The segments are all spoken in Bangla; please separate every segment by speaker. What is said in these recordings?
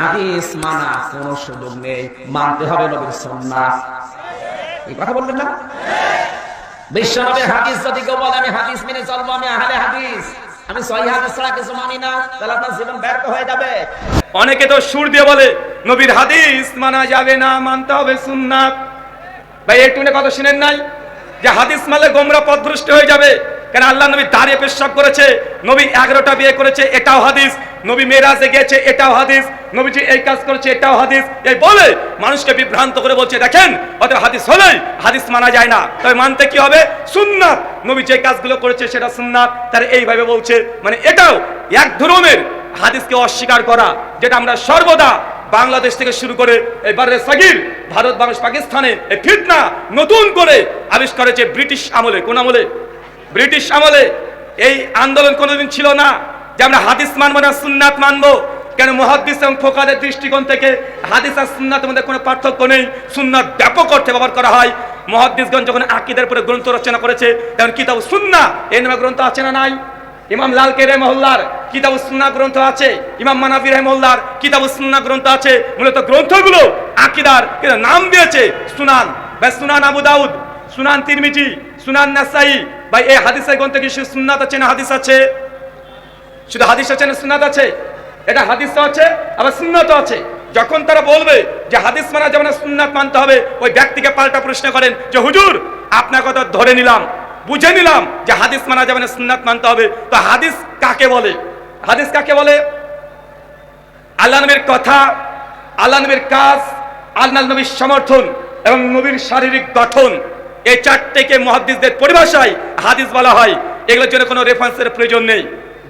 Speaker 1: হাদিস মানা কোনো সুযোগ নেই। মানতে হবে নবীর সুন্নাহ। এই কথা বললেন না? বিশ্বনবীর হাদিস যদি কেউ বলে, আমি হাদিস মেনে চলবো, আমি আহলে হাদিস, আমি সহি হাদিস ছাড়া কিছু মানি না, তাহলে আপনার জীবন ব্যর্থ হয়ে যাবে।
Speaker 2: অনেকে তো সুর দিয়ে বলে, নবীর হাদিস মানা যাবে না, মানতে হবে সুন্নাত ভাই, একটু কথা শুনেন নাই? যে হাদিস মালে গোমরা পথভ্রষ্ট হয়ে যাবে। কেন আল্লাহ নবী দাঁড়িয়ে পেশাব করেছে? নবী এগারোটা বিয়ে করেছে, এটাও হাদিস। নবী মেরাজে গেছে এটাও হাদিস। নবীজি এই কাজ করেছে, এটাও হাদিস। এই বলে মানুষকে বিভ্রান্ত করে বলছে, দেখেন অত হাদিস হলেই হাদিস মানা যায় না। তবে মানতে কি হবে? সুন্নাত। নবী যে কাজগুলো করেছে সেটা সুন্নাত। তার এইভাবে বলছে মানে এটাও এক ধরনের হাদিসকে অস্বীকার করা, যেটা আমরা সর্বদা বাংলাদেশ থেকে শুরু করে এবারে সাগির, ভারত বাংলাদেশ, পাকিস্তানে এই ফিতনা নতুন করে আবিষ্কার হয়েছে ব্রিটিশ আমলে। কোন আমলে? ব্রিটিশ আমলে এই আন্দোলন কোনোদিন ছিল না যে আমরা হাদিস মানবো না, সুন্নাত মানবো। কেন মহাদিস এবং ফোকাদের দৃষ্টিকোণ থেকে হাদিস আর সুন্নাতের মধ্যে কোনো পার্থক্য নেই। সুন্নাত ব্যাপক অর্থে ব্যবহার করা হয়। মহাদিসগণ যখন আকিদের উপরে গ্রন্থ রচনা করেছে, তখন কিতাব সুন্না এই নামে গ্রন্থ আছে না নাই? ইমাম লালকে রেমহল্লার কিতাব সুন্না গ্রন্থ আছে। ইমাম মানাবি রহমল্লার কিতাব সুন্না গ্রন্থ আছে। মূলত গ্রন্থগুলো আকিদার নাম দিয়েছে। সুনান বা সুনান আবু দাউদ, সুনান তিরমিজি, সুনান নাসাই ভাই এই হাদিসের গ্রন্থে কি সুন্নাত আছে না হাদিস আছে? শুধু হাদিস আছে না সুন্নাত আছে? এটা হাদিস আছে, আবার সুন্নাত আছে। যখন তারা বলবে যে হাদিস মানা যাবে না, সুন্নাত মানতে হবে, ওই ব্যক্তিকে পাল্টা প্রশ্ন করেন যে, হুজুর, আপনার কথা ধরে নিলাম, বুঝে নিলাম যে হাদিস মানা যাবে না, সুন্নাত মানতে হবে। তো হাদিস কাকে বলে? হাদিস কাকে বলে? আল্লাহ নবীর কথা, আল্লাহ নবীর কাজ, আল্লাহ নবীর সমর্থন এবং নবীর শারীরিক গঠন। এই চারটেকে মহাদিসদের পরিভাষায় হাদিস বলা হয়। এগুলোর জন্য কোনো রেফারেন্সের প্রয়োজন নেই।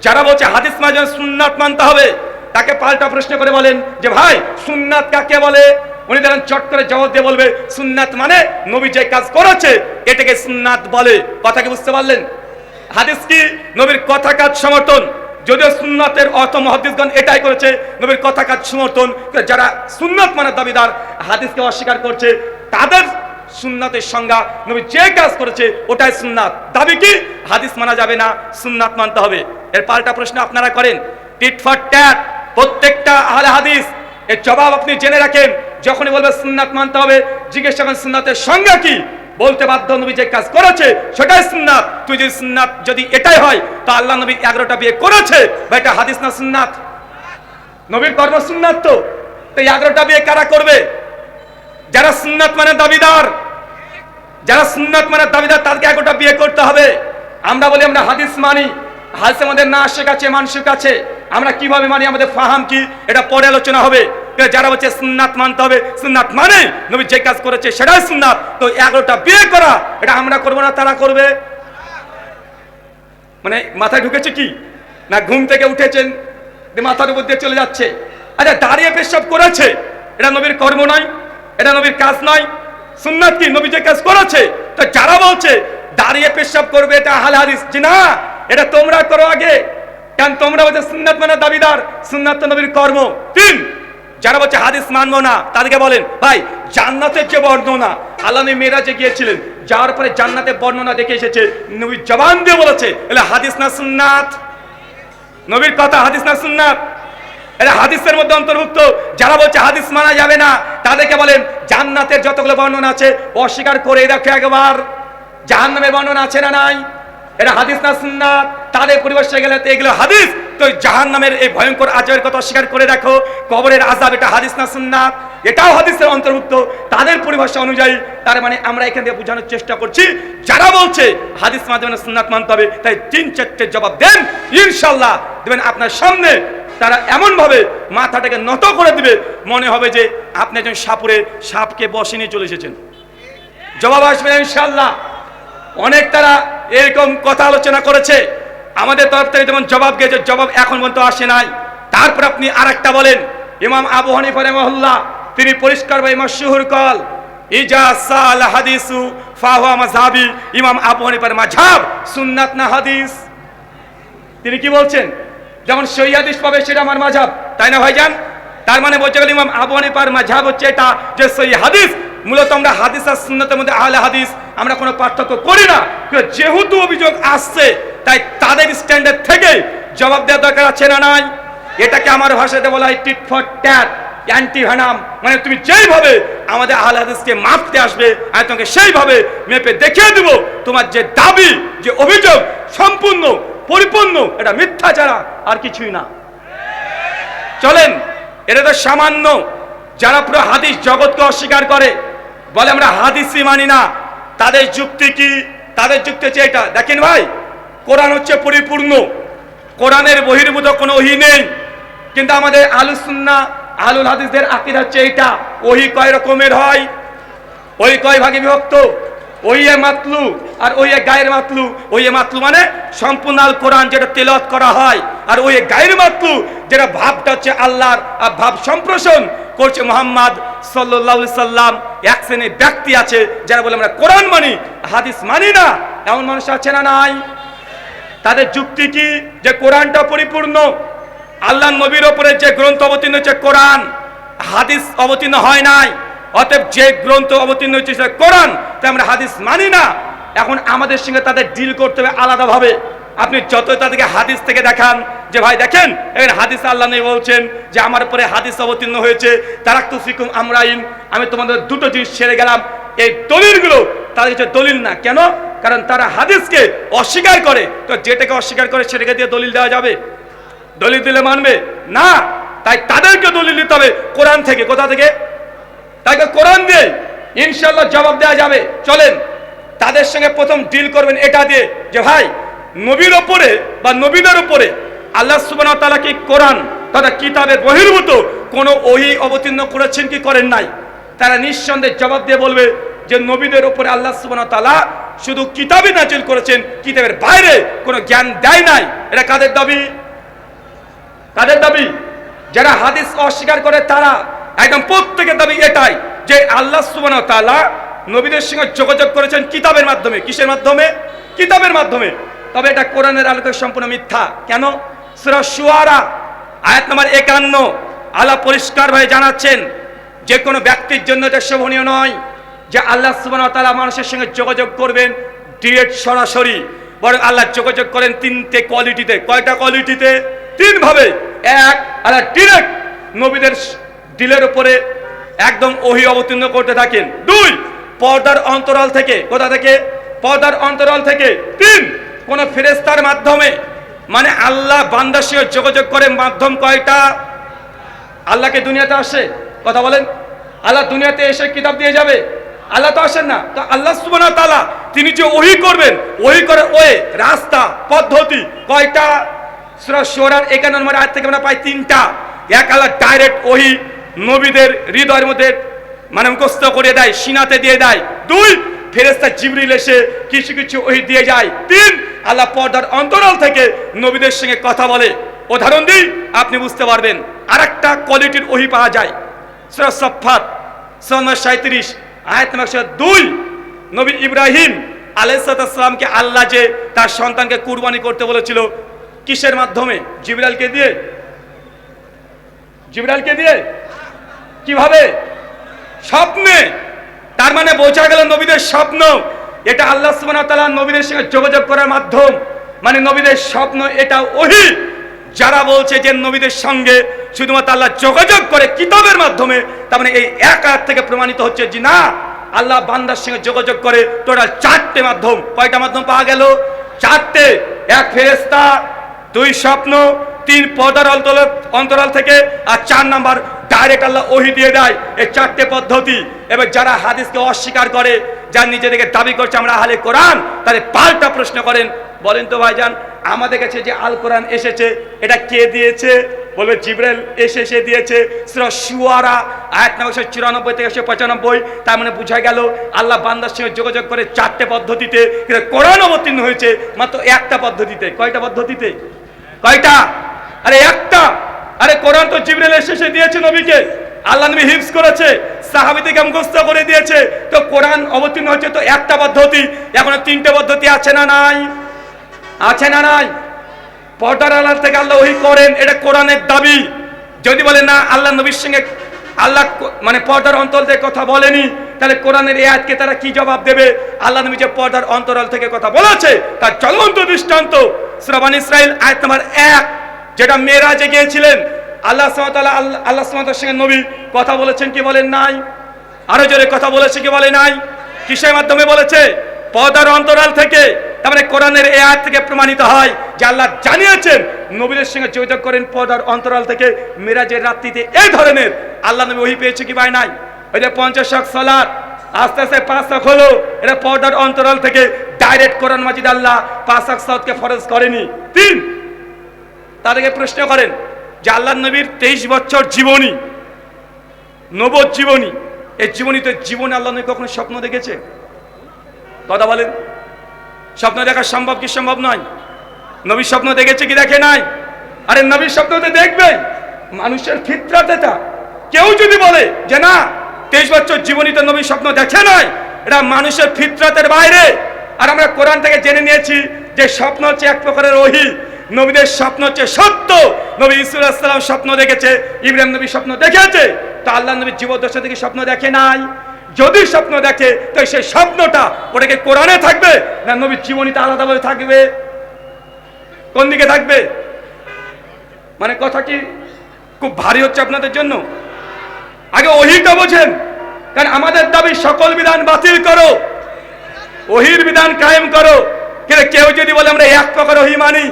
Speaker 2: যারা বলছে হাদিস যেন সুন্নাত মানতে হবে, তাকে পাল্টা প্রশ্ন করে বলেন যে, ভাই, সুন্নাত কাকে বলে? উনি দেখেন চট করে জবাব দিয়ে বলবে, সুন্নাত মানে নবী যে কাজ করেছে, এটাকে সুন্নাত বলে। কথা কি বুঝতে পারলেন? হাদিস কি? নবীর কথা কাজ সমর্থন। যদিও সুন্নাতের অর্থ মহাদিসগণ এটাই করেছে, নবীর কথা কাজ সমর্থন। যারা সুন্নাত মানে দাবিদার, হাদিসকে অস্বীকার করছে, তাদের সুন্নাতের সংজ্ঞা নবী যে কাজ করেছে, ওটাই সুন্নাত। দাবি কি? হাদিস মানা যাবে না, সুন্নাত মানতে হবে। এর পাল্টা প্রশ্ন আপনারা করেন। টিট ফর ট্যাট প্রত্যেকটা আহলে হাদিস, এর জবাব আপনি জেনে রাখেন। যখনই বলবে সুন্নাত মানতে হবে, জিজ্ঞেস করেন সুন্নাতের সংজ্ঞা কি? বলতে বাধ্য নবী যে কাজ করেছে, সেটাই সুন্নাত। তুই যদি সুন্নাত, যদি এটাই হয়, তা আল্লাহ নবী এগারোটা বিয়ে করেছে। বা এটা হাদিস না সুন্নাত? নবীর কর্ম সুন্নাত তো। তো এই এগারোটা বিয়ে কারা করবে? যারা সুন্নাত মানে দাবিদার, যারা সুন্নাত মানে দাবিদার, তাদেরকে এগারোটা বিয়ে করতে হবে। আমরা বলি আমরা হাদিস মানি হাদিস আমাদের না শেখ আছে মানসিক আছে আমরা কীভাবে মানি, আমাদের ফাহাম কি, এটা পরে আলোচনা হবে। যারা বলছে সুন্নাত মানতে হবে, সুন্নাত মানে নবী যে কাজ করেছে সেটাই সুন্নাত। তো এগারোটা বিয়ে করা, এটা আমরা করব না, তারা করবে। মানে মাথায় ঢুকেছে কি? না ঘুম থেকে উঠেছেন মাথার উপর দিয়ে চলে যাচ্ছে। আচ্ছা দাঁড়িয়ে পেশাব করেছে, এটা নবীর কর্ম নয়। এটা নবীর কাজ নয়। সুন্নাত কি? নবী যে কাজ করেছে, তো যারা বলছে, দাঁড়িয়ে পেশাব করবে, এটা আহলে হাদিস। যে না, এটা তোমরা করো আগে। কারণ তোমরা বলছে সুন্নাত মানে দাবিদার, সুন্নাত নবীর কর্ম। তিন, যারা বলছে হাদিস মানবো না, তাদেরকে বলেন, ভাই, জান্নাতের যে বর্ণনা, আল্লাহ মেরাজে গিয়েছিলেন, যাওয়ার পরে জান্নাতের বর্ণনা দেখে এসেছে, নবী জবান দিয়ে বলেছে, এলে হাদিস না সুন্নাত? নবীর কথা হাদিস না সুন্নাত? এটা হাদিসের মধ্যে অন্তর্ভুক্ত। যারা বলছে হাদিস মানা যাবে না, তাদেরকে বলেন, জান্নাতের যতগুলো বর্ণনা আছে, অস্বীকার করে দেখো একবার। জাহান্নামের বর্ণনা আছে না নাই? এটা হাদিস না সুন্নাত? তাদের পরিবেশে গেলে তো এগুলো হাদিস। তো জাহান্নামের এই ভয়ঙ্কর আজবের কথা অস্বীকার করে দেখো, কবরের আজাব, এটা হাদিস না সুন্নাত? এটাও হাদিসের অন্তর্ভুক্ত। তাদের পরিভাষা অনুযায়ী, তার মানে আমরা এখান থেকে বোঝানোর চেষ্টা করছি, যারা বলছে হাদিস মাধ্যমে সুন্নাত মানতে হবে, তাই তিন চারটে জবাব দেন ইনশাল্লাহ দেবেন আপনার সামনে তারা এমন ভাবে মাথাটাকে নত করে দিবে, মনে হবে যে আপনি একজন সাপুরে সাপকে বসে নিয়ে চলে এসেছেন। জবাব আসবে ইনশাল্লাহ অনেক তারা এরকম কথা আলোচনা করেছে। আমাদের তরফ থেকে যেমন জবাব গেছে, জবাব এখন পর্যন্ত আসে নাই। তারপর আপনি আর একটা বলেন, ইমাম আবু হানিফা মহল্লা তিনি পরিষ্কার ভাই মশহুর কল, ইজা সাল হাদিসু ফাহুয়া মাযহাবি। ইমাম আবু হানিফার মাঝহাব সুন্নাত না হাদিস? তিনি কি বলছেন? যেমন সই হাদিস পাবে, সেটা আমার মাঝাব। তাই না, ভাইজান? তার মানে বলছে গেল ইমাম আবু হানিফার মাঝহাব হচ্ছে এটা যে সই হাদিস, মূলত আমরা হাদিস আর সুন্নতের মধ্যে আহলে হাদিস, আমরা কোনো পার্থক্য করি না। যেহেতু অভিযোগ আসছে, তাই তাদের স্ট্যান্ডার্ড থেকে জবাব দেওয়ার দরকার আছে না নাই? এটাকে আমার ভাষাতে বলা হয় tit for tat anti venom মানে তুমি যেইভাবে আমাদের আহলে হাদিসকে মাপতে আসবে, আমি তোমাকে সেইভাবে মেপে দেখিয়ে দেবো। তোমার যে দাবি, যে অভিযোগ, সম্পূর্ণ পরিপূর্ণ, এটা মিথ্যা ছাড়া আর কিছুই না। চলেন, এটা তো সামান্য। যারা পুরো হাদিস জগৎকে অস্বীকার করে, বলে আমরা হাদিসই মানি না। তাদের যুক্তি কি? তাদের যুক্তি হচ্ছে এটা। দেখেন ভাই, কোরআন হচ্ছে পরিপূর্ণ। কোরআনের বহির্ভূত কোনো ওহি নেই। কিন্তু আমাদের আলুসুন্না আলুল হাদিসদের আকিদ হচ্ছে এটা। ওহি কয় রকমের হয়? ওই কয় ভাগে বিভক্ত? ওই এ মাতলু, আর ওই এ গায়ের মাতলু। ওই এ মাতলু মানে সম্পূর্ণ আল কোরআন যেটা তেলত করা হয়, আর ওই এ গায়ের মাতলু যেটা ভাবটা হচ্ছে আল্লাহর, আর ভাব সম্প্রসারণ করছে মোহাম্মদ সাল্লাহ সাল্লাম। এক শ্রেণির ব্যক্তি আছে যারা বলে আমরা কোরআন মানি, হাদিস মানি না। এমন মানুষ আছে না নাই? তাদের যুক্তি কি? যে কোরআনটা পরিপূর্ণ আল্লাহ নবীর ওপরে যে গ্রন্থ অবতীর্ণ হচ্ছে কোরআন, হাদিস অবতীর্ণ হয় নাই। অতএব যে গ্রন্থ অবতীর্ণ হচ্ছে সেটা কোরআন, তাই আমরা হাদিস মানি না। এখন আমাদের সঙ্গে তাদের ডিল করতে হবে আলাদাভাবে। আপনি যত তাদেরকে হাদিস থেকে দেখান, যে ভাই দেখেন, এখানে হাদিস আল্লাহ নেই বলছেন যে আমার উপরে হাদিস অবতীর্ণ হয়েছে, তারাক্তু ফিকুম আমরাইন, আমি তোমাদের দুটো জিনিস ছেড়ে গেলাম। এই দলিলগুলো তাদের কাছে দলিল না। কেন? কারণ তারা হাদিসকে অস্বীকার করে। তো যেটাকে অস্বীকার করে সেটাকে দিয়ে দলিল দেওয়া যাবে? দলিল দিলে মানবে? না। তাই তাদেরকে দলিল দিতে হবে কোরআন থেকে। কোথা থেকে? তাকে কোরআন দিয়ে ইনশাল্লাহ জবাব দেওয়া যাবে। চলেন, তাদের সঙ্গে প্রথম ডিল করবেন এটা দিয়ে যে, ভাই, নবীর ওপরে বা নবীদের ওপরে আল্লাহ সুবহানাহু ওয়া তাআলা কি কোরআন তথা কিতাবের বহির্ভূত কোনো ওহি অবতীর্ণ করেছেন কি করেন নাই? তারা নিঃসন্দেহে জবাব দিয়ে বলবে যে, নবীদের উপরে আল্লাহ সুবহানাহু তালা শুধু কিতাবই নাজিল করেছেন, কিতাবের বাইরে কোনো জ্ঞান দেয় নাই। এটা কাদের দাবি? কাদের দাবি? যারা হাদিস অস্বীকার করে তারা একদম প্রত্যেকের দাবি এটাই যে আল্লাহ সুবহানাহু ওয়া তাআলা নবীদের সঙ্গে যোগাযোগ করেছেন কিতাবের মাধ্যমে। কিসের মাধ্যমে? কিতাবের মাধ্যমে। তবে এটা কোরআনের আলোকে সম্পূর্ণ মিথ্যা। কেন? সূরা শুআরা, আয়াত নম্বর একান্ন, আল্লাহ পরিষ্কারভাবে জানাচ্ছেন, যে কোনো ব্যক্তির জন্য এটা শোভনীয় নয় যে আল্লাহ সুবহানাহু ওয়া তাআলা মানুষের সঙ্গে যোগাযোগ করবেন ডিরেক্ট সরাসরি, বরং আল্লাহ যোগাযোগ করেন তিনটে কোয়ালিটিতে। কয়টা কোয়ালিটিতে? তিন ভাবে এক, আল্লাহ ডিরেক্ট নবীদের দিলের উপরে একদম ওহি অবতীর্ণ করতে থাকেন। দুই, পর্দার অন্তরাল থেকে, কোথা থেকে? পর্দার অন্তরাল থেকে। তিন, কোন ফেরেস্তার মাধ্যমে মানে আল্লাহ বান্দার সঙ্গে যোগাযোগ করে মাধ্যম কয়টা? আল্লাহকে দুনিয়াতে আসে? কথা বলেন। আল্লাহ দুনিয়াতে এসে কিতাব দিয়ে যাবে? আল্লাহ তো আসেন না। তো আল্লাহ সুবহানাহু ওয়া তাআলা, তিনি যে ওহি করবেন, ওহি করে ওয়ে, রাস্তা, পদ্ধতি কয়টা? সূরা শুরার 51 নম্বর আয়াত থেকে আমরা পাই তিনটা। এক আল্লাহ ডাইরেক্ট ওহি নবীদের হৃদয়ের মধ্যে মানে মুখস্থ করে দেয়, সিনাতে দিয়ে দেয়। দুই ফেরেস্তা জিবরিল এসে কিছু কিছু ওহি দিয়ে যায়। তিন, আল্লাহ পর্দার অন্তরাল থেকে নবীদের সঙ্গে কথা বলে। উদাহরণ দিই, আপনি বুঝতে পারবেন, আরেকটা কোয়ালিটির ওহি পাওয়া যায়। সূরা সফাত সন্ন্যাস সাঁত্রিশ আয়াত একশো দুই। নবী ইব্রাহিম আলাইসালামকে আল্লাহ যে তার সন্তানকে কুরবানি করতে বলেছিল, কিসের মাধ্যমে? জিবরালকে দিয়ে। জিবরালকে দিয়ে? কীভাবে? স্বপ্নে। তার মানে বোঝা গেল নবীদের স্বপ্ন। এটা আল্লাহ তাআলা নবীদের সঙ্গে যোগাযোগ করার মাধ্যম। মানে নবীদের স্বপ্ন এটা ওহি। যারা বলছে যে নবীদের সঙ্গে শুধুমাত্র আল্লাহ যোগাযোগ করে কিতাবের মাধ্যমে, তার মানে এই এক আয়াত থেকে প্রমাণিত হচ্ছে যে না, আল্লাহ বান্দার সঙ্গে যোগাযোগ করে টোটাল চারটে মাধ্যম। কয়টা মাধ্যম পাওয়া গেল? চারটে। এক ফেরেস্তা দুই স্বপ্ন, তিন পদার অন্তরাল থেকে, আর চার নাম্বার ডাইরেক্ট আল্লাহ ওহি দিয়ে দেয় এই চারটে পদ্ধতি। এবার যারা হাদিসকে অস্বীকার করে, যার নিজেদেরকে দাবি করছে, আমরা আহলে কোরআন, তাদের পাল্টা প্রশ্ন করেন। বলেন তো ভাইজান, আমাদের কাছে যে আল কোরআন এসেছে, এটা কে দিয়েছে? বলবে জিব্রাইল এসে এসে দিয়েছে। শুআরা আয়াত নম্বর চুরানব্বই থেকে একশো পঁচানব্বই। তার মানে বোঝা গেল, আল্লাহ বান্দার সঙ্গে যোগাযোগ করে চারটে পদ্ধতিতে, কিন্তু কোরআন অবতীর্ণ হয়েছে মাত্র একটা পদ্ধতিতে। কয়টা পদ্ধতিতে? কয়টা? আরে একটা। আরে কোরআন তো এসে এসে দিয়েছে নবীকে। আল্লাহ নবী হিফজ করেছে, সাহাবীদেরকে মুখস্থ করে দিয়েছে। তো কোরআন অবতীর্ণ হচ্ছে তো একটা পদ্ধতি। এখন তিনটে পদ্ধতি আছে না নাই? আছে না নাই? পর্দার আল্লাহ থেকে আল্লাহ ওহি করেন, এটা কোরআনের দাবি। যদি বলে না, আল্লাহ নবীর সঙ্গে আল্লাহ মানে পর্দার অন্তর থেকে কথা বলেনি, তাহলে কোরআনের এই আয়াতকে তারা কি জবাব দেবে? আল্লাহ নবী যে পর্দার অন্তরাল থেকে কথা বলেছে, তার জ্বলন্ত দৃষ্টান্ত শ্রবান ইসরাইল আয়াত নাম্বার এক, যেটা মেয়েরাজে গিয়েছিলেন। আল্লাহ সুবহানাহু আল্লাহ আল্লাহ সঙ্গে নবী কথা বলেছেন কি বলেন নাই? আরও জোরে কথা বলেছে কি বলে নাই? কিসের মাধ্যমে বলেছে? পদার অন্তরাল থেকে। তার মানে কোরআনের এই আয়াত থেকে প্রমাণিত হয় যে আল্লাহ জানিয়েছেন, নবীদের সঙ্গে যোগাযোগ করেন পদার অন্তরাল থেকে। মিরাজের রাত্রিতে এই ধরনের আল্লাহ নবী ওহি পেয়েছে কি পায় নাই? ওই যে পঞ্চাশ শখ সালাত আস্তে আস্তে পাঁচ শখ হলো। এটা পর্দার অন্তরাল থেকে ডাইরেক্ট কোরআন মাজিদ আল্লাহ পাঁচ শখ সালাতকে ফরজ করেনি। তিন, তাদেরকে প্রশ্ন করেন যে আল্লাহ নবীর তেইশ বছর জীবনী নবজীবনী এই জীবনীতে জীবনে আল্লাহ নবী কখনো স্বপ্ন দেখেছে? কথা বলেন। স্বপ্ন দেখা সম্ভব কি সম্ভব নয়? নবীর স্বপ্ন দেখেছে কি দেখে নাই? আরে নবীর স্বপ্ন তো দেখবে মানুষের ফিতরাত এটা কেউ যদি বলে যে না তেইশ বছর জীবনীতে নবীর স্বপ্ন দেখে নয়। এটা মানুষের ফিতরাতের বাইরে। আর আমরা কোরআন থেকে জেনে নিয়েছি যে স্বপ্ন হচ্ছে এক প্রকারের ওহি। নবীদের স্বপ্ন হচ্ছে সত্য। নবী ইসুলাম স্বপ্ন দেখেছে, ইব্রাহিম নবী স্বপ্ন দেখেছে। তা আল্লাহ নবীর জীবদশা থেকে স্বপ্ন দেখে নাই। যদি স্বপ্ন দেখে, তো সেই স্বপ্নটা ওটাকে কোরআনে থাকবে না নবীর জীবনীতে আলাদাভাবে থাকবে? কোন দিকে থাকবে? মানে কথা কি খুব ভারী হচ্ছে আপনাদের জন্য? আগে ওহিটা বোঝেন। কারণ আমাদের দাবি সকল বিধান বাতিল করো। ওহির বিধান কায়েম করো। কিন্তু কেউ যদি বলে আমরা এক প্রকার ওহি মানি,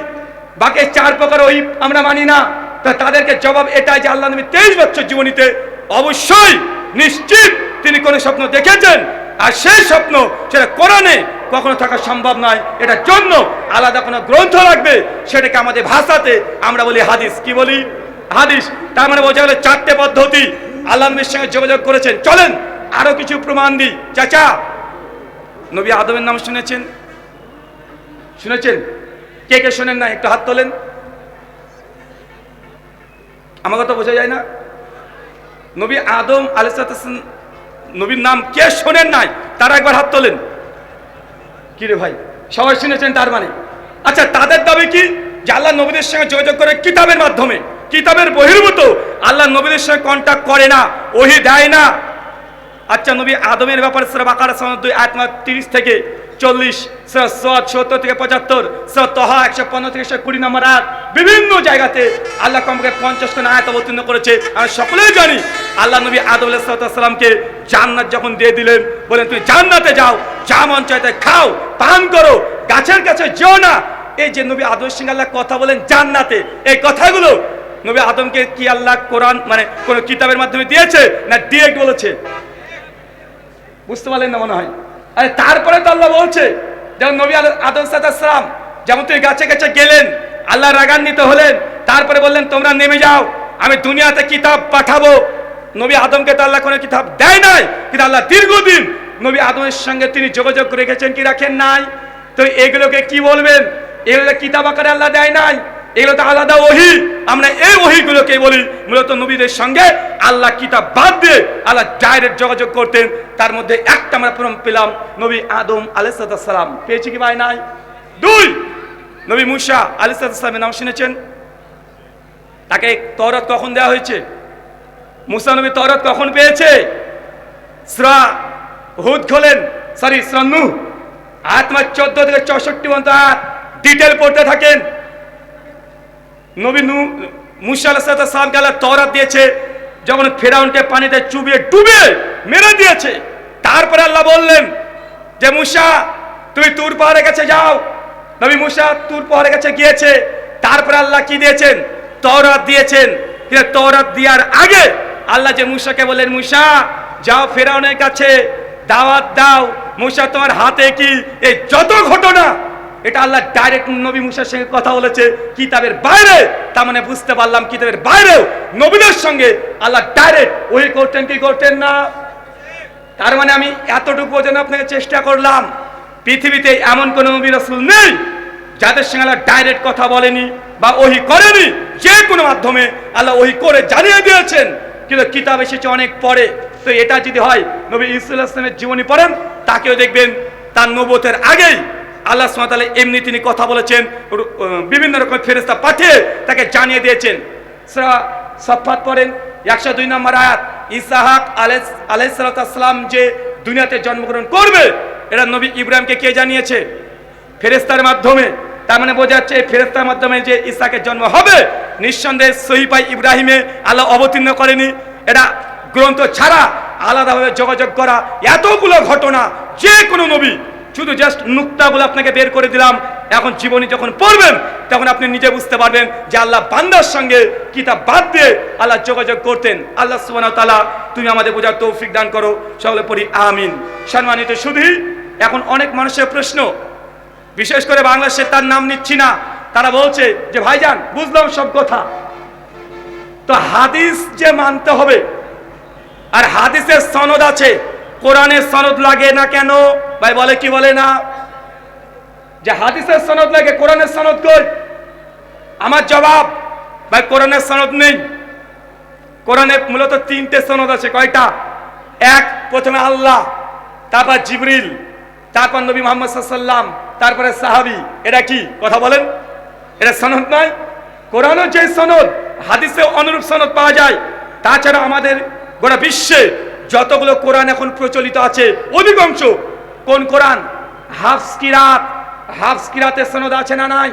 Speaker 2: বাকি চার প্রকার ওহি আমরা মানি না, তা তাদেরকে জবাব এটাই যে আল্লাহ নবী তেইশ বছর জীবনীতে অবশ্যই নিশ্চিত তিনি কোন স্বপ্ন দেখেছেন। আর সেই স্বপ্ন সেটা কোরআনে কখনো থাকা সম্ভব নয়। এটার জন্য আলাদা কোনো গ্রন্থ লাগবে। সেটাকে আমাদের ভাষাতে আমরা বলি হাদিস। কি বলি? হাদিস। তার মানে বোঝা গেল চারটে পদ্ধতি। আল্লাহ নবীর সঙ্গে যোগাযোগ করেছেন। চলেন, আরও কিছু প্রমাণ দিই। চাচা, নবী আদমের নাম শুনেছেন? শুনেছেন? কে কে শোনেন না? একটু হাত তোলেন। আমার কথা বোঝা যায় না? নবী আদম আলিসান নবীর নাম কে শোনেন নাই? তারা একবার হাত তোলেন। কি রে ভাই? সবাই শুনেছেন তার মানে? আচ্ছা তাদের দাবি কি? যে আল্লাহ নবীদের সঙ্গে যোগাযোগ করে কিতাবের মাধ্যমে। কিতাবের বহির্ভূত। আল্লাহ নবীদের সঙ্গে কন্ট্যাক্ট করে না, ওহি দেয় না। আচ্ছা নবী আদমের ব্যাপারে সুরা বাকারা দুই তিরিশ থেকে চল্লিশ সত্তর থেকে পঁচাত্তর তহা একশো পনেরো থেকে একশো কুড়ি নম্বর আয়াত। বিভিন্ন জায়গাতে আল্লাহ কমকে পঞ্চাশ খান আয়াত অবতীর্ণ করেছে আমরা সকলেই জানি। আল্লাহ নবী আদম আলাইসালামকে জান্নাত যখন দিয়ে দিলেন, বলেন, তুমি জান্নাতে যাও যা মন খাও, পান করো, গাছের কাছে যেও না। এই যে নবী আদম সিং আল্লাহ কথা বলেন জান্নাতে, এই কথাগুলো নবী আদমকে কি আল্লাহ কোরআন মানে কোন কিতাবের মাধ্যমে দিয়েছে, না ডিরেক্ট বলেছে? বুঝতে পারলেন না মনে হয়? আরে তারপরে তো আল্লাহ বলছে, যেমন নবী আদম সালাম যেমন তুই গাছে গাছে গেলেন, আল্লাহ রাগান্বিত হলেন, তারপরে বললেন, তোমরা নেমে যাও, আমি দুনিয়াতে কিতাব পাঠাবো। নবী আদমকে তো আল্লাহ কোনো কিতাব দেয় নাই, কিন্তু আল্লাহ দীর্ঘদিন নবী আদমের সঙ্গে তিনি যোগাযোগ রেখেছেন কি রাখেন নাই? তো এগুলোকে কি বলবেন? এগুলো কিতাব আকারে আল্লাহ দেয় নাই? এগুলো তো আলাদা ওহি। আমরা এই ওহিগুলোকে বলি মূলত নবীদের সঙ্গে আল্লাহ কিতাব বাদ দিয়ে আল্লাহ ডাইরেক্ট যোগাযোগ করতেন। তার মধ্যে একটা আমরা প্রমাণ পেলাম নবী আদম আলাইসালাম পেয়েছি কি ভাই নাই? দুই। নবী মুসা আলাইসালামের নাম শুনেছেন? তাকে তরত কখন দেওয়া হয়েছে? মুসা নবী তরত কখন পেয়েছে? শ্রা হুদ খোলেন সরি শ্রান্নু আত্মার চোদ্দ থেকে চৌষট্টি পর্যন্ত ডিটেল পড়তে থাকেন। নবী নু, মুসা তরাত দিয়েছে, যখন ফেরাউনকে পানিতে চুবিয়ে ডুবে মেরে দিয়েছে, তারপরে আল্লাহ বললেন যে, মুসা, তুমি তুর পাহাড়ের কাছে যাও। নবী মুসা তুর পাহাড়ের কাছে গিয়েছে, তারপরে আল্লাহ কি দিয়েছেন? তরাত দিয়েছেন। কিন্তু তরাত দেওয়ার আগে আল্লাহ যে মুসাকে বললেন, মুসা, যাও ফেরাউনের কাছে, দাওয়াত দাও। মুসা, তোমার হাতে কি এই যত ঘটনা এটা আল্লাহ ডাইরেক্ট নবী মুসার সঙ্গে কথা বলেছে, কিতাবের বাইরে। তার মানে বুঝতে পারলাম কিতাবের বাইরেও নবীদের সঙ্গে আল্লাহ ডাইরেক্ট ওই করতেন কি করতেন না। তার মানে আমি এতটুকু বোঝানো আপনাকে চেষ্টা করলাম, পৃথিবীতে এমন কোন নবী রসুল নেই যাদের সঙ্গে আল্লাহ ডাইরেক্ট কথা বলেনি বা ওহি করেনি, যে কোনো মাধ্যমে আল্লাহ ওহি করে জানিয়ে দিয়েছেন। কিন্তু কিতাব এসেছে অনেক পরে। তো এটা যদি হয়, নবী ইসুল্লাহ ইসলামের জীবনী পড়েন, তাকেও দেখবেন তার নবতের আগেই আল্লাহ সুমাতালে এমনি তিনি কথা বলেছেন বিভিন্ন রকম ফেরেস্তা পাঠিয়ে তাকে জানিয়ে দিয়েছেন। সফাত পড়েন, একশো দুই নম্বর আয়াত, ইসাহাক আলাইসালাম যে দুনিয়াতে জন্মগ্রহণ করবে, এটা নবী ইব্রাহিমকে কে জানিয়েছে? ফেরেস্তার মাধ্যমে। তার মানে বোঝা যাচ্ছে এই ফেরেস্তার মাধ্যমে যে ইসাকের জন্ম হবে, নিঃসন্দেহে সহিপাই ইব্রাহিমে আল্লাহ অবতীর্ণ করেনি। এটা গ্রন্থ ছাড়া আলাদাভাবে যোগাযোগ করা এতগুলো ঘটনা যে কোনো নবী শুধু জাস্ট নুক্তাগুলো আপনাকে বের করে দিলাম। এখন জীবনী যখন পড়বেন, তখন আপনি নিজে বুঝতে পারবেন যে আল্লাহ বান্দার সঙ্গে কিতাব বাদ দিয়ে আল্লাহ যোগাযোগ করতেন। আল্লাহ সুবহানাহু ওয়া তাআলা তুমি আমাদের বোঝার তৌফিক দান করো। সকলে পড়ি, আমিন। সম্মানিত শুধুই এখন অনেক মানুষের প্রশ্ন। বিশেষ করে বাংলাদেশে তার নাম নিচ্ছি না। তারা বলছে যে, ভাইজান, বুঝলাম সব কথা। তো হাদিস যে মানতে হবে, আর হাদিসের সনদ আছে, কোরআনের সনদ লাগে না কেন? ভাই বলে, কি বলে না? যে হাদিসের সনদ লাগে, কোরআনের সনদ কই? আমার জবাব, ভাই, কোরআনের সনদ নেই। কোরআনে মূলত তিনটে সনদ আছে, কয়টা? এক, প্রথমে আল্লাহ, তারপর জিবরিল, তারপর নবী মোহাম্মদ সাল্লাম তারপরে সাহাবি। এটা কি? কথা বলেন। এটা সনদ নয়। কোরআনের যে সনদ, হাদিসে অনুরূপ সনদ পাওয়া যায়, তাছাড়া আমাদের গোটা বিশ্বে যতগুলো কোরআন এখন প্রচলিত আছে, অধিকাংশ কোন কোরআন? হাফস কিরাত হাফস কিরাতের সনদ আছে না নাই?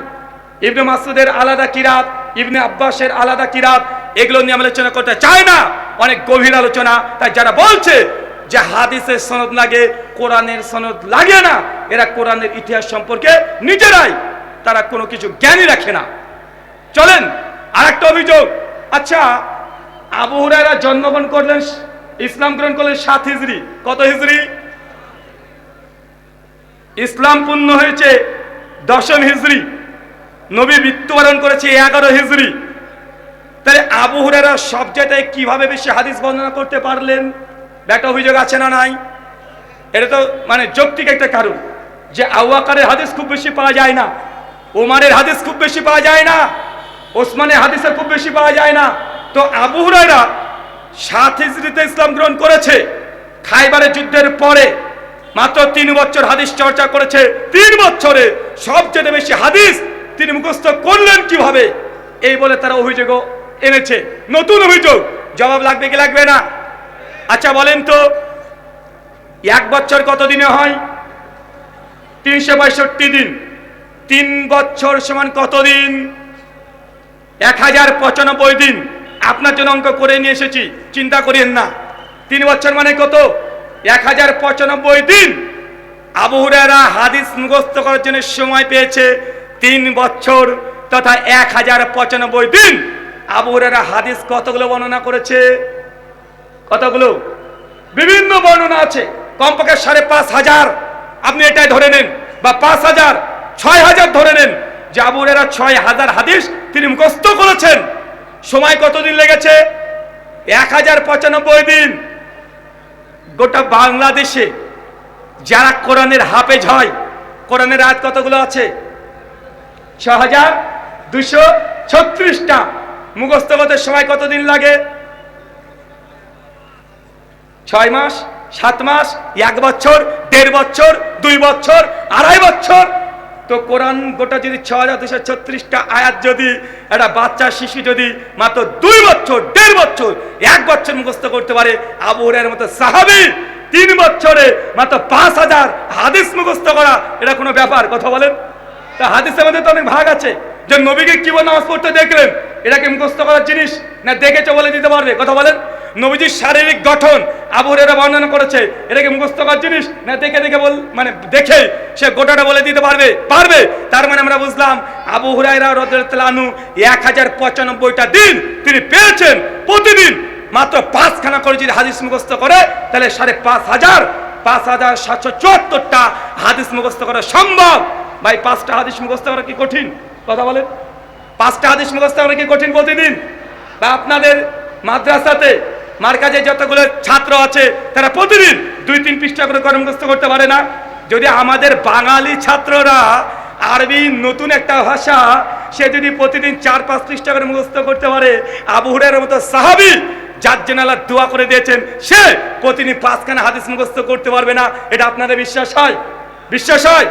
Speaker 2: ইবনে মাসুদের আলাদা কিরাত ইবনে আব্বাসের আলাদা কিরাত এগুলো নিয়ে আলোচনা করতে চাই না। অনেক গভীর আলোচনা। তাই যারা বলছে যে হাদিসের সনদ লাগে, কোরআনের সনদ লাগে না, এরা কোরআনের ইতিহাস সম্পর্কে নিজেরাই তারা কোনো কিছু জ্ঞানই রাখে না। চলেন, আরেকটা অভিযোগ। আচ্ছা আবু হুরায়রা জন্মগ্রহণ করলেন, ইসলাম গ্রহণ করলেন সাত হিজড়ি। কত হিজড়ি? ইসলাম পূর্ণ হয়েছে দশম হিজড়ি নবী মৃত্যুবরণ করেছে এগারো হিজড়ি তাহলে আবু হুরায়রা সব জায়গায় কীভাবে বেশি হাদিস বর্ণনা করতে পারলেন? একটা অভিযোগ আছে না নাই? এটা তো মানে যৌক্তিক একটা কারণ যে আউয়াকারের হাদিস খুব বেশি পাওয়া যায় না ওমারের হাদিস খুব বেশি পাওয়া যায় না, ওসমানের হাদিসের খুব বেশি পাওয়া যায় না। তো আবু হুরায়রা সাত হিজড়িতে ইসলাম গ্রহণ করেছে, খাইবারের যুদ্ধের পরে মাত্র তিন বছর হাদিস চর্চা করেছে। তিন বছরে সবচেয়ে বেশি হাদিস তিনি মুখস্থ করলেন কীভাবে? এই বলে তারা অভিযোগও এনেছে। নতুন অভিযোগ। জবাব লাগবে কি লাগবে না? আচ্ছা বলেন তো, এক বছর কত দিনে হয়? তিনশো পঁয়ষট্টি দিন। তিন বছর সমান কত দিন এক হাজার পঁচানব্বই দিন। আপনার জন্য অঙ্ক করে নিয়ে এসেছি। চিন্তা করিয়েন না। তিন বছর মানে কত? এক হাজার পঁচানব্বই দিন আবু হুরায়রা হাদিস মুখস্থ করার জন্য সময় পেয়েছে তিন বছর তথা এক হাজার পঁচানব্বই দিন। আবু হুরায়রা হাদিস কতগুলো বর্ণনা করেছে? কতগুলো? বিভিন্ন বর্ণনা আছে। কমপক্ষে সাড়ে পাঁচ হাজার। আপনি এটাই ধরে নেন বা পাঁচ হাজার, ছয় হাজার ধরে নেন যে আবু হুরায়রা ছয় হাজার হাদিস তিনি মুখস্থ করেছেন। সময় কতদিন লেগেছে? এক হাজার পঁচানব্বই দিন। গোটা বাংলাদেশে যারা কোরআনের হাফেজ হয়, কোরআনের আয়াত কতগুলো আছে? ছ হাজার দুশো ছত্রিশটা মুখস্থগতের সময় কতদিন লাগে? ছয় মাস, সাত মাস, এক বছর, দেড় বছর, দুই বছর, আড়াই বছর। তো কোরআন গোটা যদি ছ হাজার দুশো ছত্রিশটা আয়াত যদি, একটা বাচ্চা, শিশু যদি মাত্র দুই বছর, দেড় বছর, এক বছর মুখস্থ করতে পারে, আবু হুরায়রার মতো সাহাবি তিন বছরে মাত্র পাঁচ হাজার হাদিস মুখস্থ করা, এটা কোনো ব্যাপার? কথা বলেন। তা হাদিসের মধ্যে তো অনেক ভাগ আছে। যে নবীকে কি নামাজ পড়তে দেখলেন, এটাকে মুখস্থ করার জিনিস না দেখেছে বলে দিতে পারবে? কথা বলেন। নবীজির শারীরিক গঠন আবু হুরায়রা বর্ণনা করেছে। এটাকে মুখস্থ করার জিনিস? না, দেখে দেখে বল মানে দেখে সে গোটাটা বলে দিতে পারবে। পারবে? তার মানে আমরা বুঝলাম, আবু হুরায়রা রদুল্লাহু এক হাজার পঁচানব্বইটা দিন তিনি পেয়েছেন প্রতিদিন। মাত্র পাঁচখানা করে যদি হাদিস মুখস্থ করে, তাহলে সাড়ে পাঁচ হাজার পাঁচ হাজার সাতশো চুয়াত্তরটা হাদিস মুখস্থ করা সম্ভব। ভাই, পাঁচটা হাদিস মুখস্থ করা কি কঠিন? কথা বলেন। পাঁচটা হাদিস মুখস্থ করা কি কঠিন প্রতিদিন? বা আপনাদের মাদ্রাসাতে মার্কাজে যতগুলো ছাত্র আছে, তারা প্রতিদিন দুই, তিন পৃষ্ঠা করে করে মুখস্থ করতে পারে না। যদি আমাদের বাঙালি ছাত্ররা আরবি নতুন একটা ভাষা, সে যদি প্রতিদিন চার, পাঁচ পৃষ্ঠা করে মুখস্থ করতে পারে, আবু হুরের মতো সাহাবি যার জন্য আল্লাহ দোয়া করে দিয়েছেন, সে প্রতিদিন পাঁচখানা হাদিস মুখস্থ করতে পারবে না। এটা আপনাদের বিশ্বাস হয়? বিশ্বাস হয়?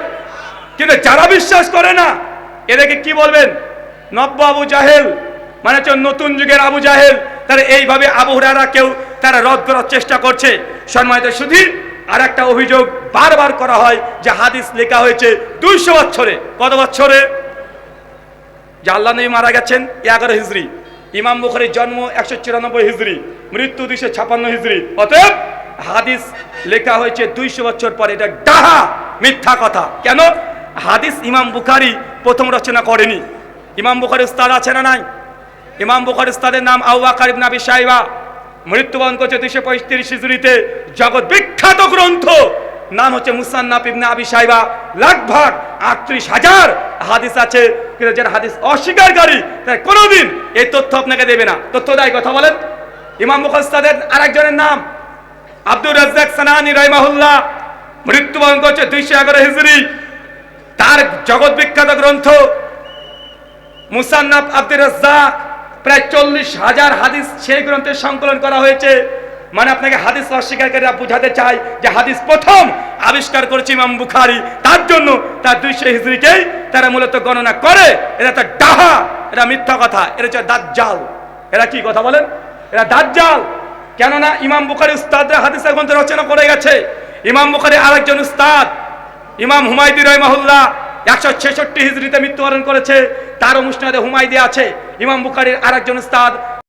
Speaker 2: কিন্তু যারা বিশ্বাস করে না, এদেরকে কি বলবেন? নব্য আবু জাহেল মানে হচ্ছে নতুন যুগের আবু জাহেল তারা এইভাবে আবু হুরারা কেউ তারা রদ করার চেষ্টা করছে। সম্মানিত সুধীর আর একটা অভিযোগ বারবার করা হয় যে হাদিস লেখা হয়েছে দুইশো বছরে। কত বছরে? যে আল্লাহ নবী মারা গেছেন এগারো হিজড়ি ইমাম বুখারির জন্ম একশো চিরানব্বই হিজড়ি মৃত্যু দুইশো ছাপান্ন হিজড়ি অতএব হাদিস লেখা হয়েছে দুইশো বছর পরে, এটা ডাহা, মিথ্যা কথা। কেন? হাদিস ইমাম বুখারি প্রথম রচনা করেনি। ইমাম বুখারি উস্তাদ আছে না নাই? ইমাম বুখারি উস্তাদের নাম আউবাকার ইবনে আবি সাইবা মৃত্যুবরণ করছে দুইশো পঁয়ত্রিশ হিজড়িতে। জগৎ বিখ্যাত গ্রন্থ। নাম হচ্ছে মুসান্নাফ ইবনে আবি সাইবা লাগভাগ আটত্রিশ হাজার হাদিস আছে। কিন্তু যারা হাদিস অস্বীকারী তারা কোনোদিন এই তথ্য আপনাকে দেবে না। তথ্য দেয় কথা বলেন। ইমাম বুখারি উস্তাদের আরেকজনের নাম আব্দুর রাজ্জাক সানানি রহিমাহুল্লাহ। মৃত্যুবরণ করছে দুইশো এগারো হিজড়ি। তার জগৎ বিখ্যাত গ্রন্থ মুসান্নাফ আব্দুর রাজ্জাক। প্রায় চল্লিশ হাজার হাদিস সেই গ্রন্থের সংকলন করা হয়েছে। মানে আপনাকে হাদিস অস্বীকারীরা বুঝাতে চাই যে হাদিস প্রথম আবিষ্কার করেছে ইমাম বুখারি। তার জন্য তার দুইশো হিজড়িকেই তারা মূলত গণনা করে। এটা তো ডাহা, এটা মিথ্যা কথা, এটা হচ্ছে দাজ্জাল। এরা কি কথা বলেন? এরা দাজ্জাল। কেননা ইমাম বুখারি উস্তাদরা হাদিসের গ্রন্থ রচনা করে গেছে। ইমাম বুখারি আরেকজন উস্তাদ, ইমাম হুমায়দি রহমাহুল্লাহ। একশো ছেষট্টি হিজড়িতে মৃত্যুবরণ করেছে। তার অনুষ্ঠানে হুমায়দি আছে। ইমাম বুখারির আরেকজন উস্তাদ।